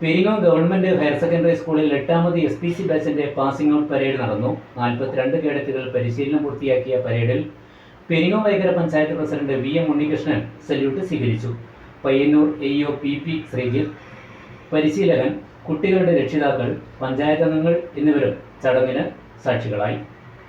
Peringome government higher secondary സ്കൂളിൽ എട്ടാമത് S P C ബാച്ചിന്റെ പാസിംഗ് ഔട്ട് പരേഡ് നടന്നു. നാൽപ്പത്തിരണ്ട് കേഡറ്റുകൾ പരിശീലനം പൂർത്തിയാക്കിയ പരേഡിൽ Peringome Vaikara panchayat president V M Unnikrishnan salute സ്വീകരിച്ചു. Payyanur A O P P Sreejith പരിശീലകൻ കുട്ടികളുടെ രക്ഷിതാക്കൾ പഞ്ചായത്ത് അംഗങ്ങൾ എന്നിവരും ചടങ്ങിന് സാക്ഷികളായി.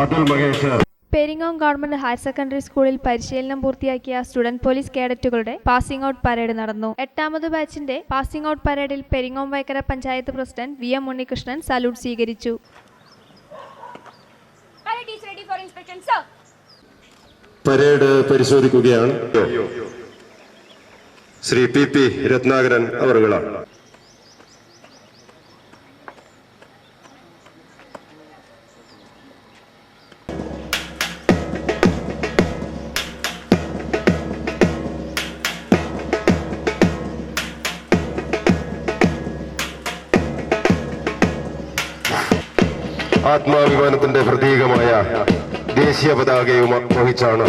Athul Mahesh. Peringome government higher secondary സ്കൂളിൽ പരിശീലനം പൂർത്തിയാക്കിയ സ്റ്റുഡന്റ് പോലീസ് കേഡറ്റുകളുടെ പാസിംഗ് ഔട്ട് പരേഡ് നടന്നു. എട്ടാമത് ബാച്ചിന്റെ പാസിംഗ് ഔട്ട് പരേഡിൽ Peringome Vaikkara panchayat president V M Unnikrishnan salute സ്വീകരിച്ചു. Parade is ready for inspection, parade പരിശോധിക്കുകയാണ്. ശ്രീ പി പി രത്നാകരൻ അവറുകളാണ്. ആത്മാഭിമാനത്തിന്റെ പ്രതീകമായ ദേശീയ പതാകയും വഹിച്ചാണ്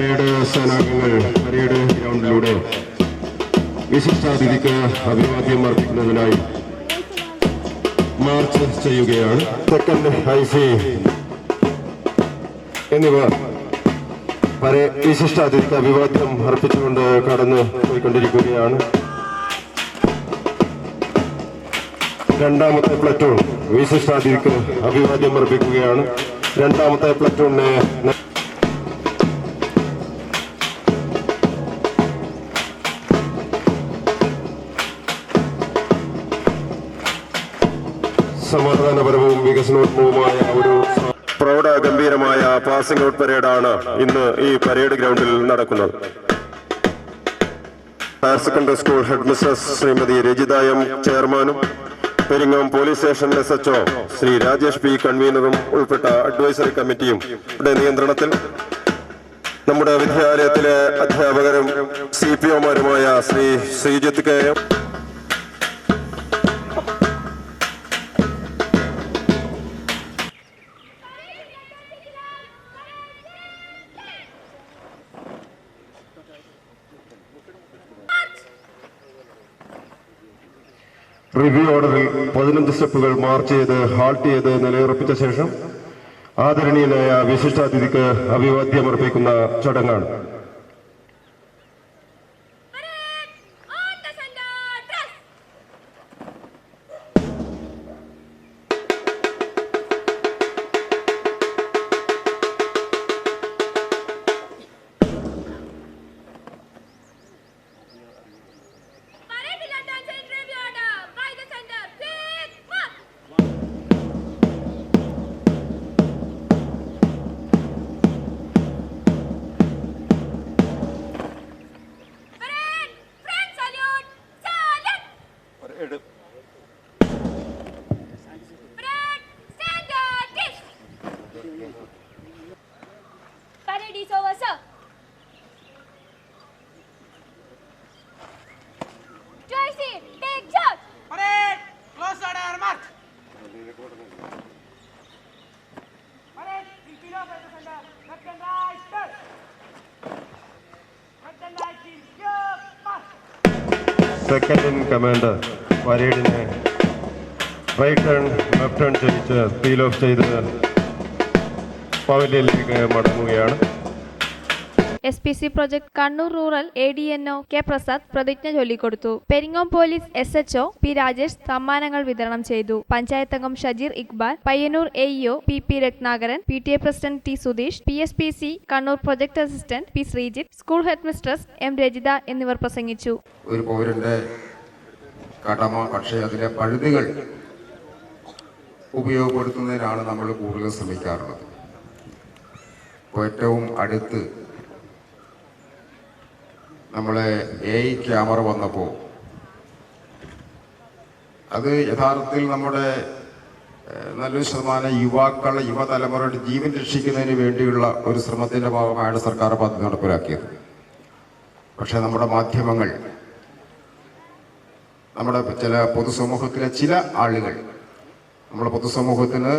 പരേഡ് സേനാംഗങ്ങൾ പരേഡ് ഗ്രൗണ്ടിലൂടെ വിശിഷ്ടാതിഥിക്ക് അഭിവാദ്യം അർപ്പിക്കുന്നതിനായി മാർച്ച് ചെയ്യുകയാണ്. സെക്കൻഡ് ഹൈഫി എന്നിവർ എന്നിവ പരേ വിശിഷ്ടാതിഥിക്ക് അഭിവാദ്യം അർപ്പിച്ചുകൊണ്ട് കടന്നു പോയിക്കൊണ്ടിരിക്കുകയാണ്. രണ്ടാമത്തെ പ്ലറ്റൂൺ വിശിഷ്ടാതിഥിക്ക് അഭിവാദ്യം അർപ്പിക്കുകയാണ്. രണ്ടാമത്തെ പ്ലറ്റൂണിനെ സമാധാനപരവും വികസനോത്മവുമായ ഒരു പ്രൗഢ ഗംഭീരമായ പാസിംഗ് ഔട്ട് പരേഡാണ് ഇന്ന് ഈ പരേഡ് ഗ്രൗണ്ടിൽ നടക്കുന്നത്. Higher secondary school head Shrimati Rajitha M ചെയർമാനും Peringome police station S HO Shri Rajesh P കൺവീനറും ഉൾപ്പെട്ട അഡ്വൈസറി കമ്മിറ്റിയും നിയന്ത്രണത്തിൽ നമ്മുടെ വിദ്യാലയത്തിലെ അധ്യാപകരും സി പി ഒമാരുമായ ശ്രീ ശ്രീജിത്ത് കെ റിവ്യൂ ഓർഡറിൽ പതിനഞ്ച് സ്റ്റെപ്പുകൾ മാർച്ച് ചെയ്ത് ഹാൾട്ട് ചെയ്ത് നിലയുറപ്പിച്ച ശേഷം ആദരണീയനായ വിശിഷ്ടാതിഥിക്ക് അഭിവാദ്യമർപ്പിക്കുന്ന ചടങ്ങാണ്. る。Second in commander. പരേഡിനെ റൈറ്റ് ടേൺ ലെഫ്റ്റ് ടേൺ ചെയ്യിച്ച് സീൽ ഓഫ് ചെയ്ത് പവലിയനിലേക്ക് മടങ്ങുകയാണ്. S P C project Kannur rural A D N O K Prasad പ്രതിജ്ഞ ചൊല്ലിക്കൊടുത്തു. Peringome police S H O P Rajesh സമ്മാനങ്ങൾ വിതരണം ചെയ്തു. പഞ്ചായത്ത് അംഗം Shajeer Iqbal Payyanur A EO P P Ratnakaran P T A president T Sudheesh P S P C Kannur project assistant P Sreejith school headmistress M Rajitha എന്നിവർ പ്രസംഗിച്ചു. ഒരു പൗരന്റെ കടമ പക്ഷേ അതിലെ പഴുതുകൾ ഉപയോഗപ്പെടുത്തുന്നതിനാണ് നമ്മൾ കൂടുതൽ ശ്രമിക്കാറുള്ളത്. ഏറ്റവും അടുത്ത് നമ്മളെ എ ഐ ക്യാമറ വന്നപ്പോൾ അത് യഥാർത്ഥത്തിൽ നമ്മുടെ നല്ലൊരു ശതമാനം യുവാക്കൾ യുവതലമുറയുടെ ജീവൻ രക്ഷിക്കുന്നതിന് വേണ്ടിയുള്ള ഒരു ശ്രമത്തിന്റെ ഭാഗമായാണ് സർക്കാർ പദ്ധതി നടപ്പിലാക്കിയത്. പക്ഷേ നമ്മുടെ മാധ്യമങ്ങൾ നമ്മുടെ ചില പൊതുസമൂഹത്തിലെ ചില ആളുകൾ നമ്മുടെ പൊതുസമൂഹത്തിന്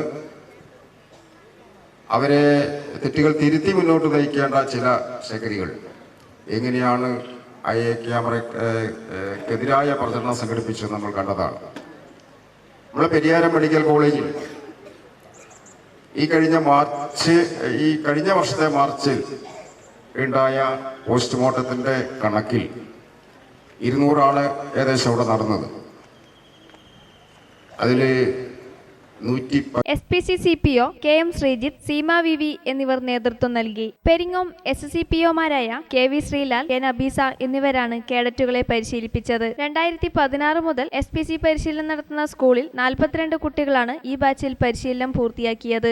അവരെ തെറ്റുകൾ തിരുത്തി മുന്നോട്ട് നയിക്കേണ്ട ചില ശകരികൾ എങ്ങനെയാണ് ഐ എ ക്യാമറക്കെതിരായ പ്രചരണം സംഘടിപ്പിച്ചത് നമ്മൾ കണ്ടതാണ്. നമ്മളെ പെരിയാരം മെഡിക്കൽ കോളേജിൽ ഈ കഴിഞ്ഞ മാർച്ച് ഈ കഴിഞ്ഞ വർഷത്തെ മാർച്ചിൽ ഉണ്ടായ പോസ്റ്റ്മോർട്ടത്തിന്റെ കണക്കിൽ ഇരുന്നൂറാണ് ഏകദേശം അവിടെ നടന്നത്. അതിൽ S P C C P O K M Sreejith Seema V V എന്നിവർ നേതൃത്വം നൽകി. Peringome S C P ഒമാരായ K V Sreelal N Nabeesa എന്നിവരാണ് കേഡറ്റുകളെ പരിശീലിപ്പിച്ചത്. രണ്ടായിരത്തി പതിനാറ് മുതൽ എസ് പി സി പരിശീലനം നടത്തുന്ന സ്കൂളിൽ നാൽപ്പത്തിരണ്ട് കുട്ടികളാണ് ഈ ബാച്ചിൽ പരിശീലനം പൂർത്തിയാക്കിയത്.